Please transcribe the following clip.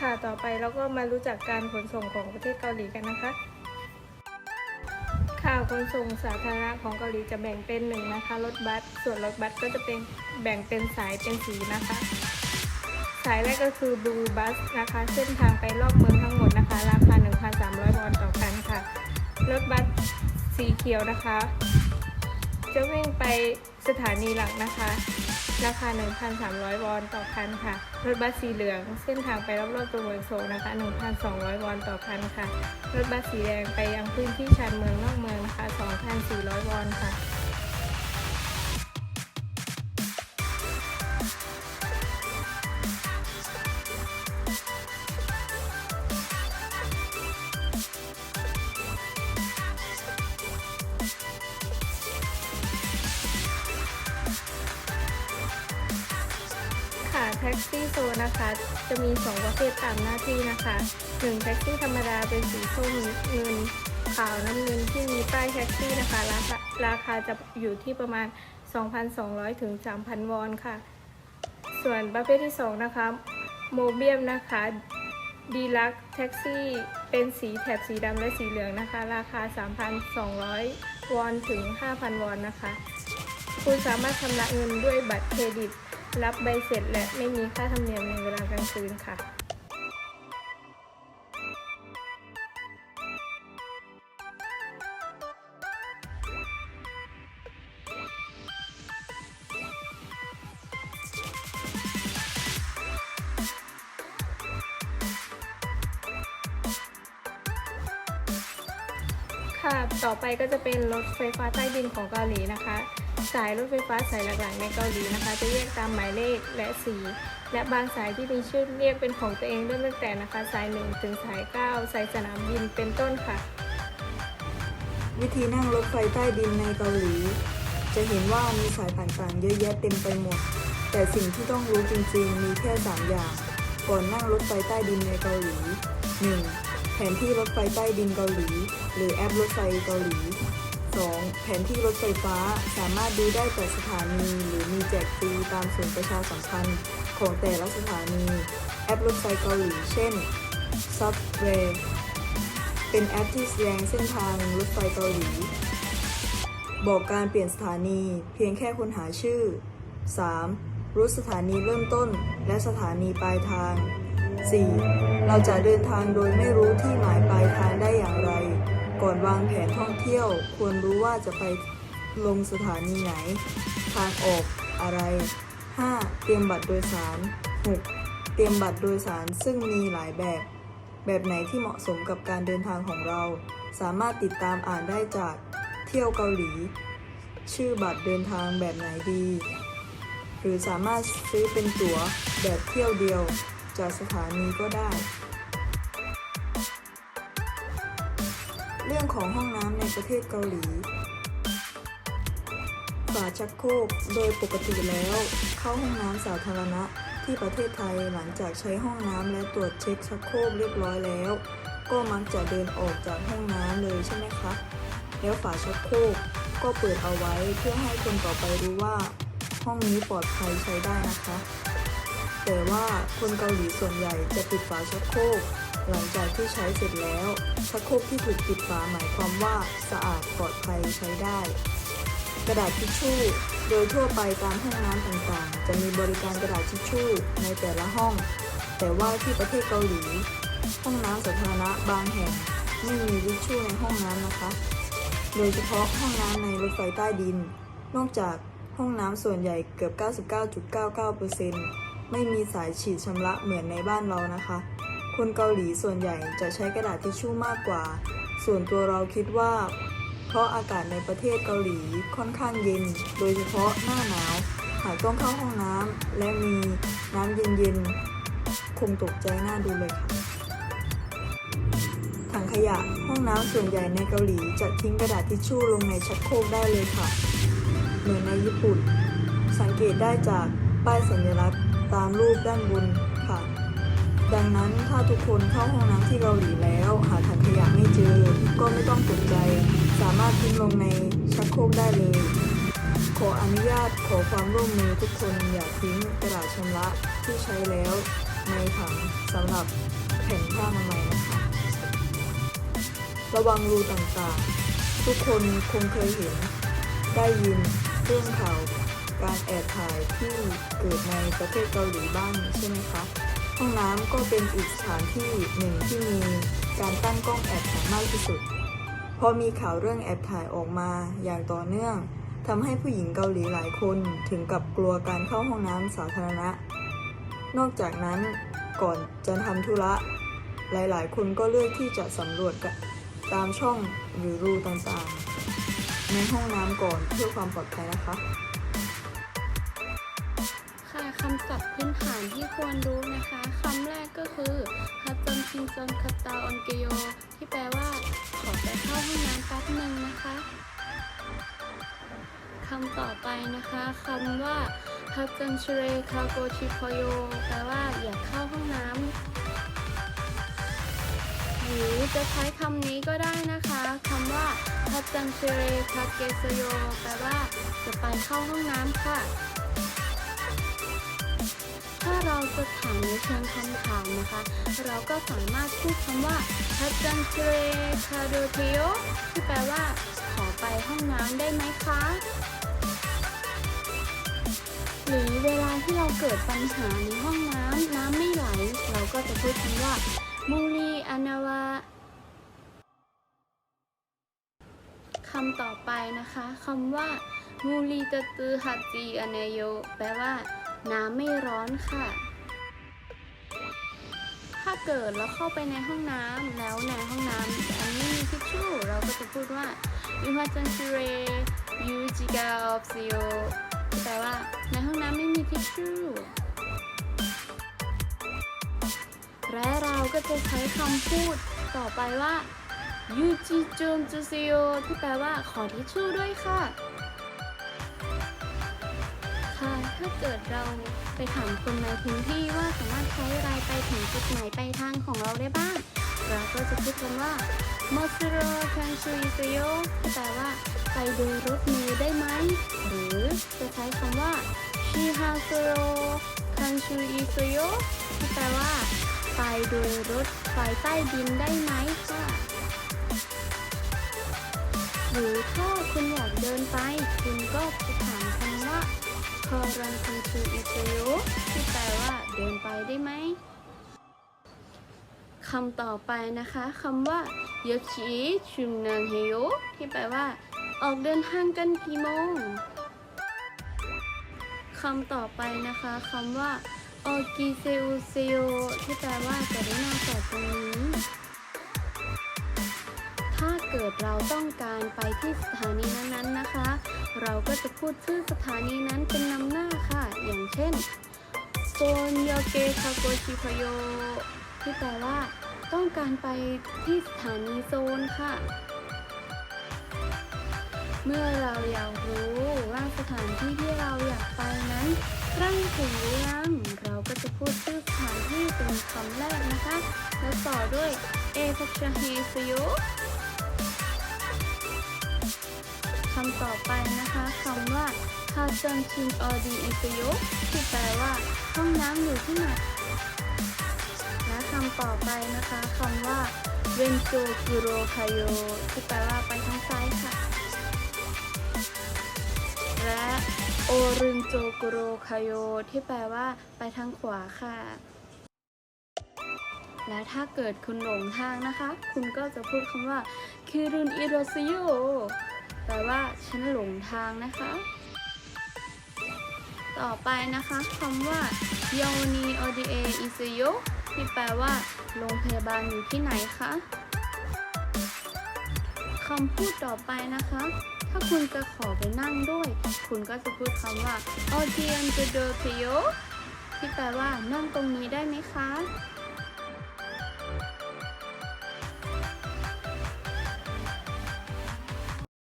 ค่ะต่อไปเราก็มารู้จักการขนส่งของประเทศเกาหลีกันนะคะ ค่ะขนส่งสาธารณะของเกาหลีจะแบ่งเป็นหนึ่งนะคะรถบัส ส่วนรถบัสก็จะเป็นแบ่งเป็นสายเป็นสีนะคะ สายแรกก็คือ Blue Bus นะคะเส้นทางไปรอบเมืองทั้งหมดนะคะ ราคา 1,300วอนต่อคันค่ะ รถบัสสีเขียวนะคะ จะวิ่งไปสถานีหลักนะคะ ราคา 1,300 วอนต่อคันค่ะ รถบัสสีเหลือง เส้นทางไปรอบๆตัวเมืองโซนะคะ 1,200 วอนต่อคันค่ะ รถบัสสีแดงไปยังพื้นที่ชานเมืองนอกเมืองนะคะ 2,400 วอนค่ะ แท็กซี่โซนนะคะ จะมี 2 ประเภทตามหน้าที่นะคะ1แท็กซี่ธรรมดาเป็นสีส้มเงินขาวน้ำเงินที่มีป้ายแท็กซี่นะคะราคาราคาจะอยู่ที่ประมาณ 2,200 ถึง 3,000 วอนค่ะ ส่วนประเภทที่ 2 นะคะโมเบียมนะคะดีลักแท็กซี่เป็นสีแถบสีดำและสีเหลืองนะคะ ราคา 3,200 วอนถึง 5,000 วอนนะคะ คุณสามารถชำระเงินด้วยบัตรเครดิต รับใบเสร็จและไม่มีค่าธรรมเนียมในเวลากลางคืนค่ะค่ะ ต่อไปก็จะเป็นรถไฟฟ้าใต้ดินของเกาหลีนะคะ สายรถไฟฟ้าสายหลักๆในเกาหลีนะคะ จะแยกตามหมายเลขและสี และบางสายที่มีชื่อเรียกเป็นของตัวเองเริ่มตั้งแต่นะคะ สาย 1 ถึงสาย 9 สายสนามบินเป็นต้นค่ะ วิธีนั่งรถไฟใต้ดินในเกาหลี จะเห็นว่ามีสายต่างๆเยอะแยะเต็มไปหมด แต่สิ่งที่ต้องรู้จริงๆ มีแค่ 3 อย่าง ก่อนนั่งรถไฟใต้ดินในเกาหลี 1. แผนที่รถไฟใต้ดินเกาหลี หรือแอปรถไฟเกาหลี 2. แผนที่รถไฟฟ้าสามารถดูได้จากสถานี หรือมีแจกฟรีตามศูนย์ประชาสัมพันธ์ของแต่ละสถานี แอปรถไฟเกาหลีเช่น Subway เป็นแอปที่แสดงเส้นทางรถไฟเกาหลี บอกการเปลี่ยนสถานีเพียงแค่ค้นหาชื่อ 3. รู้สถานีเริ่มต้นและสถานีปลายทาง 4. เราจะเดินทางโดยไม่รู้ที่หมายปลายทางได้อย่างไร ก่อนวางแผนท่องเที่ยว ควรรู้ว่าจะไปลงสถานีไหน ทางออกอะไร 5. เตรียมบัตรโดยสาร 6. เตรียมบัตรโดยสารซึ่งมีหลายแบบ แบบไหนที่เหมาะสมกับการเดินทางของเรา สามารถติดตามอ่านได้จากเที่ยวเกาหลี ชื่อบัตรเดินทางแบบไหนดี หรือสามารถซื้อเป็นตั๋วแบบเที่ยวเดียวจากสถานีก็ได้ เรื่องของห้องน้ำในประเทศเกาหลี ฝาชักโครกโดยปกติแล้ว เข้าห้องน้ำสาธารณะที่ประเทศไทยหลังจากใช้ห้องน้ำและตรวจเช็คชักโครกเรียบร้อยแล้ว ก็มักจะเดินออกจากห้องน้ำเลยใช่ไหมคะ แล้วฝาชักโครกก็เปิดเอาไว้เพื่อให้คนต่อไปรู้ว่า ห้องนี้ปลอดภัยใช้ได้นะคะ แต่ว่าคนเกาหลีส่วนใหญ่จะปิดฝาชักโครก หลังจากที่ใช้เสร็จแล้วชักโครกที่ถูกปิดฝาหมายความว่าสะอาดปลอดภัยใช้ได้ กระดาษทิชชู่ โดยทั่วไปตามห้องน้ำต่างๆ จะมีบริการกระดาษทิชชู่ในแต่ละห้อง แต่ว่าที่ประเทศเกาหลี ห้องน้ำสาธารณะบางแห่งไม่มีทิชชู่ในห้องน้ำนะคะ โดยเฉพาะห้องน้ำในรถไฟใต้ดิน นอกจากห้องน้ำส่วนใหญ่เกือบ 99.99%ไม่มีสายฉีดชำระเหมือนในบ้านเรานะคะ คนเกาหลีส่วนใหญ่จะใช้กระดาษทิชชู่มากกว่า ส่วนตัวเราคิดว่า เพราะอากาศในประเทศเกาหลีค่อนข้างเย็น โดยเฉพาะหน้าหนาว หากต้องเข้าห้องน้ำและมีน้ำเย็นๆ คงตกใจหน่าดูเลยค่ะ ถังขยะห้องน้ำส่วนใหญ่ในเกาหลีจะทิ้งกระดาษทิชชู่ลงในชักโครกได้เลยค่ะ เหมือนในญี่ปุ่น สังเกตได้จากป้ายสัญลักษณ์ตามรูปด้านบน ดังนั้นถ้าทุกคนเข้าห้องน้ำที่เกาหลีแล้ว หาถังขยะไม่เจอ ก็ไม่ต้องตกใจ สามารถทิ้งลงในชักโครกได้เลย ขออนุญาตขอความร่วมมือทุกคนอย่าทิ้งกระดาษชำระที่ใช้แล้วในถังสำหรับแผ่นผ้าอนามัยนะคะระวังรูต่างๆ ทุกคนคงเคยเห็น ได้ยินเรื่องข่าวการแอบถ่ายที่เกิดในประเทศเกาหลีบ้างใช่ไหมคะ ห้องน้ำก็เป็นอีกสถานที่หนึ่งที่มีการตั้งกล้องแอบถ่ายมากที่สุด พอมีข่าวเรื่องแอบถ่ายออกมาอย่างต่อเนื่องทำให้ผู้หญิงเกาหลีหลายคนถึงกับกลัวการเข้าห้องน้ำสาธารณะ นอกจากนั้นก่อนจะทำธุระ หลายๆ คนก็เลือกที่จะสำรวจกตามช่องหรือรูต่างๆ ในห้องน้ำก่อนเพื่อความปลอดภัยนะคะ คำศัพท์พื้นฐานที่ควรรู้นะคะคำแรกก็คือฮัตจนชินจนคาตาออนเกโยที่แปลว่า ขอไปเข้าห้องน้ำแป๊บหนึ่งนะคะคำต่อไปนะคะคำว่าฮัตจนชเรคาโกชิพโยแปลว่า อยากเข้าห้องน้ำหรือจะใช้คำนี้ก็ได้นะคะคำว่าฮัตจังเชเรคาเกสโยแปลว่า จะไปเข้าห้องน้ำค่ะ เราจะถามในเชิงคำถามนะคะ เราก็สามารถพูดคำว่าฮัจจังเทรคาโดเทโยที่แปลว่า ขอไปห้องน้ำได้ไหมคะ หรือเวลาที่เราเกิดปัญหาในห้องน้ำน้ำไม่ไหล เราก็จะพูดคำว่ามูลีอานาวาคำต่อไปนะคะคำว่ามูลีตะตือฮัจจีอเนโยแปลว่า น้ำไม่ร้อนค่ะ ถ้าเกิดเราเข้าไปในห้องน้ำแล้วในห้องน้ำอันนี้มีทิชชู่เราก็จะพูดว่ายูฮัจันชูเรยูจิกาออฟซิโอแปลว่าในห้องน้ำไม่มีทิชชู่และเราก็จะใช้คำพูดต่อไปว่ายูจิจุนจูซิโอที่แปลว่าขอทิชชู่ด้วยค่ะ เกิดเราไปถามคนในพื้นที่ว่าสามารถใช้รายไปถึงจุดไหนไปลายทางของเราได้บ้าง เราก็จะพูดคำว่า m o s u r o k a n s u i s e y o แปลว่าไปโดยรถเมล์ได้ไหม หรือจะใช้คำว่า shi h a s u r o k a n s u i s e y o ที่แปลว่า ไปโดยรถไฟใต้ดินได้ไหมค่ะหรือถ้าคุณอยากเดินไป คุณก็จะถาม คำว่าคอรันคันชูอิเซโยที่แปลว่าเดินไปได้ไหมคำต่อไปนะคะคำว่าเยชิชุนนังเฮโยที่แปลว่า ออกเดินทางกันกี่โมงคำต่อไปนะคะคำว่าโอกิเซอุเซโยที่แปลว่ากรุณาจอดตรงนี้ ถ้าเกิดเราต้องการไปที่สถานีนั้น เราก็จะพูดชื่อสถานีนั้นเป็นนำหน้าค่ะ อย่างเช่นโซนโยเกคาโกชิพโยที่แปลว่า ต้องการไปที่สถานีโซนค่ะ เมื่อเราอยากรู้ว่าสถานที่ที่เราอยากไปนั้นใกล้ถึงหรือยัง เราก็จะพูดชื่อสถานที่เป็นคำแรกนะคะ แล้วต่อด้วยเอพัชเฮสโยำต่อไปนะคะคำว่าฮาจังชินออดีอิสโยที่แปลว่าห้องน้ำอยู่ที่ไหนและคำต่อไปนะคะคำว่าเวนโจกุโรคาโยที่แปลว่าไปทางซ้ายค่ะ และโอรินโจกุโรคาโยที่แปลว่าไปทางขวาค่ะ และถ้าเกิดคุณหลงทางนะคะ คุณก็จะพูดคำว่าคิรุนอิโรซิโย แปลว่าฉันหลงทางนะคะ ต่อไปนะคะคำว่า y o n i o d a i s u ที่แปลว่าโรงพยาบาลอยู่ที่ไหนคะคำพูดต่อไปนะคะ ถ้าคุณจะขอไปนั่งด้วย คุณก็จะพูดคำว่า o d i a n j o d o t e y o ที่แปลว่านั่งตรงนี้ได้ไหมคะ